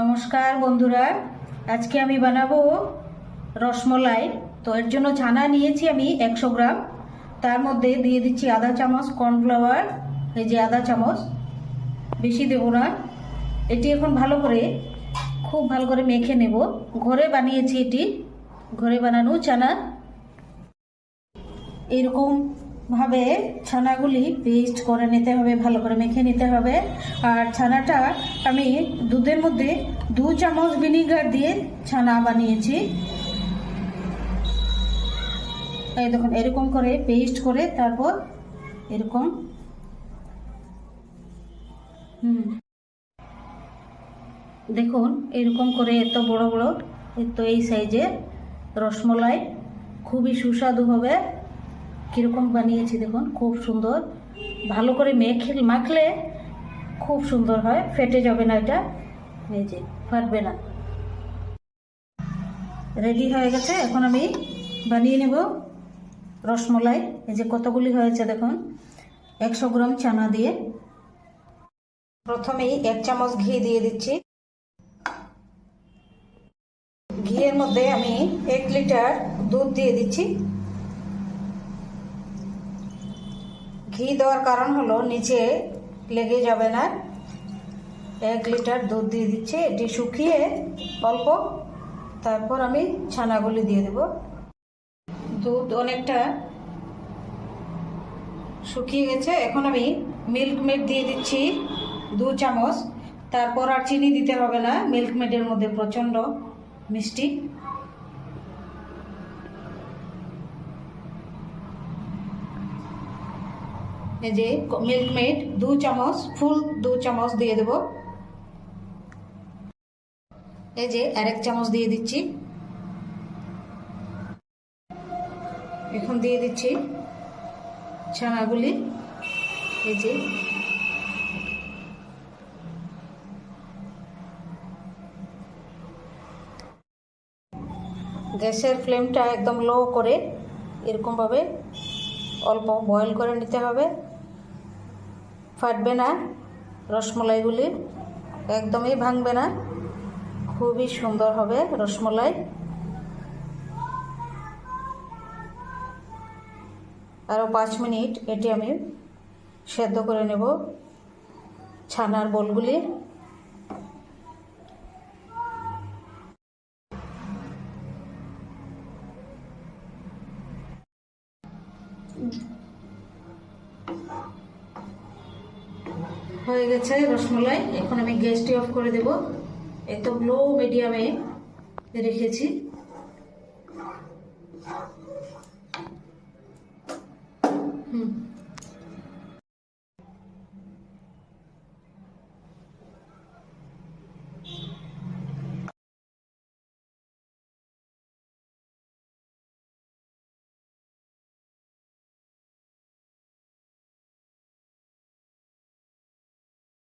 নমস্কার বন্ধুরা। আজকে আমি বানাবো রসমলাই। তো এর জন্য ছানা নিয়েছি আমি একশো গ্রাম। তার মধ্যে দিয়ে দিচ্ছি আধা চামচ, কর্নফ্লাওয়ার। এই যে আধা চামচ, বেশি দেবো না। এটি এখন ভালো করে, খুব ভালো করে মেখে নেব। ঘরে বানিয়েছি এটি। ঘরে বানানো ছানা। এরকম ভাবে ছানাগুলি পেস্ট করে নিতে হবে, ভালো করে মেখে নিতে হবে। আর ছানাটা আমি দুধের মধ্যে দু চামচ ভিনিগার দিয়ে ছানা বানিয়েছি। এই দেখুন, এরকম করে পেস্ট করে তারপর এরকম হুম। দেখুন, এরকম করে এত বড় বড় তো এই সাইজের রসমলাই খুবই সুস্বাদু হবে। কীরকম বানিয়েছি দেখুন, খুব সুন্দর। ভালো করে মেখে, মাখলে খুব সুন্দর হয়, ফেটে যাবে না এটা। এই যে, ফাটবে না। রেডি হয়ে গেছে, এখন আমি বানিয়ে নেব রসমলাই। এই যে কতগুলি হয়েছে দেখুন, একশো গ্রাম চানা দিয়ে। প্রথমেই এক চামচ ঘি দিয়ে দিচ্ছি। ঘিয়ের মধ্যে আমি এক লিটার দুধ দিয়ে দিচ্ছি। ঘি দেওয়ার কারণ হলো নিচে লেগে যাবে না। এক লিটার দুধ দিয়ে দিচ্ছি, এটি শুকিয়ে অল্প। তারপর আমি ছানাগুলি দিয়ে দেব। দুধ অনেকটা শুকিয়ে গেছে। এখন আমি মিল্ক মেড দিয়ে দিচ্ছি দু চামচ। তারপর আর চিনি দিতে হবে না। মিল্ক মেডের মধ্যে প্রচণ্ড মিষ্টি। যে মিল্ক মেড দু চামচ ফুল দু চামচ দিয়ে দেব। এই যে আরেক চামচ দিয়ে দিচ্ছি। এখন দিয়ে দিচ্ছি ছানাগুলি। এই যে গ্যাসের ফ্লেমটা একদম লো করে এরকমভাবে অল্প বয়েল করে নিতে হবে। ফাটবে না, রসমলাইগুলি একদমই ভাঙবে না। খুবই সুন্দর হবে রসমলাই। আরও পাঁচ মিনিট এটি আমি সেদ্ধ করে নেব ছানার বলগুলি। হয়ে গেছে রসমলাই। এখন আমি গ্যাসটি অফ করে দেব। এত লো মিডিয়ামে রেখেছি।